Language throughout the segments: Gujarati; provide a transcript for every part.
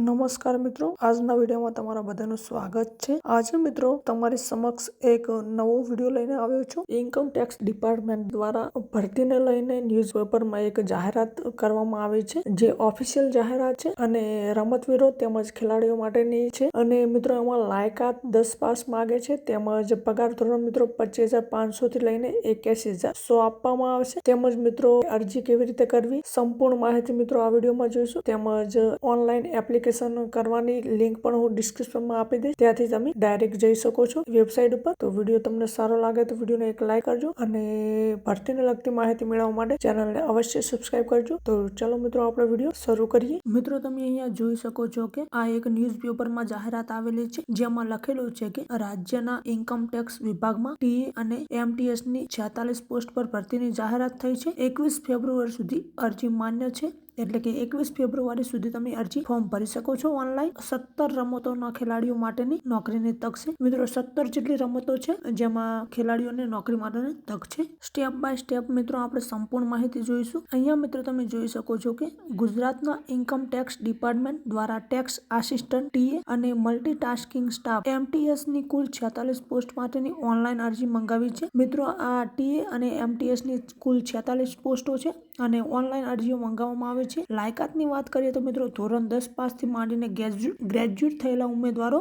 નમસ્કાર મિત્રો. આજના વિડીયોમાં તમારા બધાનું સ્વાગત છે. આજે મિત્રો તમારી સમક્ષ એક નવો વીડિયો લઈને આવ્યો છું. ઇન્કમ ટેક્સ ડિપાર્ટમેન્ટ દ્વારા ભરતીને લઈને ન્યૂઝપેપરમાં એક જાહેરાત કરવામાં આવી છે, જે ઓફિશિયલ જાહેરાત છે અને રમતવીરો તેમજ ખેલાડીઓ માટેની છે. અને મિત્રો એમાં લાયકાત દસ પાસ માગે છે, તેમજ પગાર ધોરણ મિત્રો પચીસ હજાર પાંચસો થી લઈને એક્યાસી હજાર સો આપવામાં આવશે. તેમજ મિત્રો અરજી કેવી રીતે કરવી, સંપૂર્ણ માહિતી મિત્રો આ વિડીયોમાં જોઈશું. તેમજ ઓનલાઈન એપ્લિકેશન એપ્લિકેશન કરવાની લિંક પણ હું ડિસ્ક્રિપ્શનમાં આપી દઈશ. ત્યાંથી તમે ડાયરેક્ટ જઈ શકો છો વેબસાઇટ ઉપર. તો વીડિયો તમને સારો લાગે તો વિડીયોને એક લાઈક કરજો અને ભરતીને લગતી માહિતી મેળવવા માટે ચેનલને અવશ્ય સબસ્ક્રાઇબ કરજો. તો ચલો મિત્રો, આપણે વીડિયો શરૂ કરીએ. મિત્રો, તમે અહીંયા જોઈ શકો છો કે આ એક ન્યૂઝપેપરમાં જાહેરાત આવેલી છે, જેમાં લખેલું છે કે રાજ્યના ઇન્કમ ટેક્સ વિભાગમાં ટી અને એમટીએસની છેતાલીસ પોસ્ટ પર ભરતીની જાહેરાત થઈ છે. એકવીસ ફેબ્રુઆરી સુધી અરજી માન્ય છે. એટલે કે એકવીસ ફેબ્રુઆરી સુધી તમે અરજી ફોર્મ ભરી શકો છો ઓનલાઈન. સત્તર રમતોના ખેલાડીઓ માટેની નોકરીની તક છે. મિત્રો, સત્તર જેટલી રમતો છે, જેમાં ખેલાડીઓને નોકરી માટેની તક છે. સ્ટેપ બાય સ્ટેપ મિત્રો, આપણે સંપૂર્ણ માહિતી જોઈશું. અહીંયા મિત્રો, તમે જોઈ શકો છો કે ગુજરાતના ઇન્કમ ટેક્સ ડિપાર્ટમેન્ટ દ્વારા ટેક્સ આસિસ્ટન્ટ, ટીએ અને મલ્ટીટાસ્કિંગ સ્ટાફ એમટીએસની કુલ છેતાલીસ પોસ્ટ માટેની ઓનલાઈન અરજી મંગાવી છે. મિત્રો, આ ટીએ અને એમટીએસની કુલ છેતાલીસ પોસ્ટો છે અને ઓનલાઈન અરજીઓ મંગાવવામાં આવે છે. લાયકાતની વાત કરીએ તો મિત્રો ધોરણ દસ પાસથી માંડીને ગ્રેજ્યુએટ થયેલા ઉમેદવારો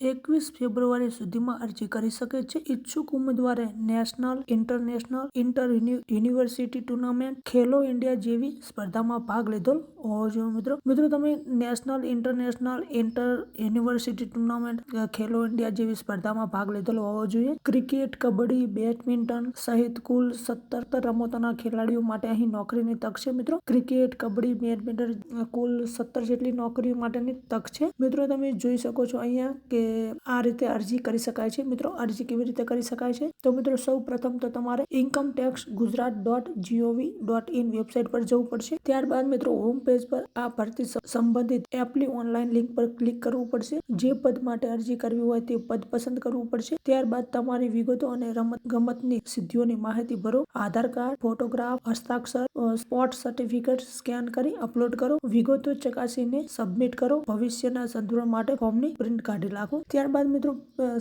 એકવીસ ફેબ્રુઆરી સુધીમાં અરજી કરી શકે છે. ઈચ્છુક ઉમેદવારે national, international, inter university tournament, Khelo India જેવી સ્પર્ધામાં ભાગ લીધો. હોવો જોઈએ મિત્રો મિત્રો તમે national, international, inter university tournament Khelo India જેવી સ્પર્ધામાં ભાગ લીધેલો હોવો જોઈએ. ક્રિકેટ, કબડ્ડી, બેડમિન્ટન સહિત કુલ સત્તર રમતોના ખેલાડીઓ માટે અહીં નોકરીની તક છે મિત્રો. ક્રિકેટ, કબડ્ડી, બેડમિન્ટન કુલ સત્તર જેટલી નોકરીઓ માટેની તક છે. મિત્રો તમે જોઈ શકો છો અહીંયા કે આ રીતે અરજી કરી શકાય છે. મિત્રો, અરજી કેવી રીતે કરી શકાય છે? તો મિત્રો સૌ પ્રથમ તો તમારે income tax Gujarat dot G O V dot in website પર જવું પડશે. ત્યારબાદ મિત્રો હોમ પેજ પર આ ભરતી સંબંધિત એપની ઓનલાઈન લિંક પર ક્લિક કરવું પડશે. જે પદ માટે અરજી કરવી હોય તે પદ પસંદ કરવું પડશે. ત્યારબાદ તમારી વિગતો અને રમત ગમતની સિદ્ધિઓની માહિતી ભરો. આધાર કાર્ડ ફોટોગ્રાફ હસ્તાક્ષર સ્પોટ સર્ટિફિકેટ સ્કેન કરી અપલોડ કરો. વિગતો ચકાસીને સબમિટ કરો. ભવિષ્યના સંતુલન માટે ફોર્મની પ્રિન્ટ કાઢી ત્યારબાદ મિત્રો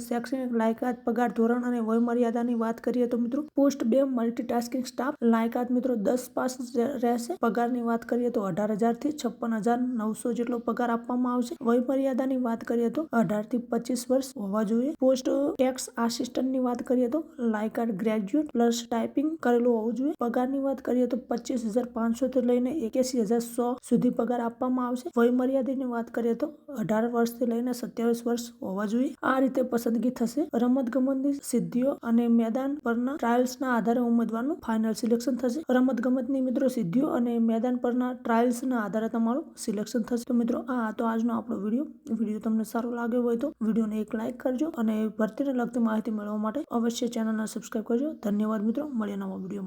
શૈક્ષણિક લાયકાત, પગાર ધોરણ અને વય મર્યાદાની વાત કરીએ તો મિત્રો, પોસ્ટ બે મલ્ટીટાસ્કિંગ સ્ટાફ લાયકાત મિત્રો દસ પાસ રહેશે. પગારની વાત કરીએ તો અઢાર હજારથી છપ્પન હજાર નવસો જેટલો પગાર આપવામાં આવશે. વય મર્યાદાની વાત કરીએ તો અઢારથી પચીસ વર્ષ હોવા જોઈએ. પોસ્ટ ટેક્સ આસિસ્ટન્ટની વાત કરીએ તો લાયકાત ગ્રેજ્યુએટ પ્લસ ટાઈપિંગ કરેલું હોવું જોઈએ. પગારની વાત કરીએ તો પચીસ હજાર પાંચસો થી લઈને એક્યાસી હજાર સો સુધી પગાર આપવામાં આવશે. વય મર્યાદાની વાત કરીએ તો અઢાર વર્ષથી લઈને સત્યાવીસ વર્ષ હોવા જોઈએ. આ રીતે પસંદગી થશે. રમત ગમતની સિદ્ધિઓ અને મેદાન પરના ટ્રાયલ્સના આધારે ઉમેદવારનું ફાઇનલ સિલેક્શન થશે. રમત ગમતની મિત્રો સિદ્ધિઓ અને મેદાન પરના ટ્રાયલ્સના આધારે તમારું સિલેક્શન થશે. તો મિત્રો, આ તો આજનો આપણો વીડિયો. વીડિયો તમને સારો લાગ્યો હોય તો વિડીયોને એક લાઇક કરજો અને ભરતીને લગતી માહિતી મેળવવા માટે અવશ્ય ચેનલને સબસ્ક્રાઈબ કરજો. ધન્યવાદ મિત્રો. મળીએ નવા વિડીયોમાં.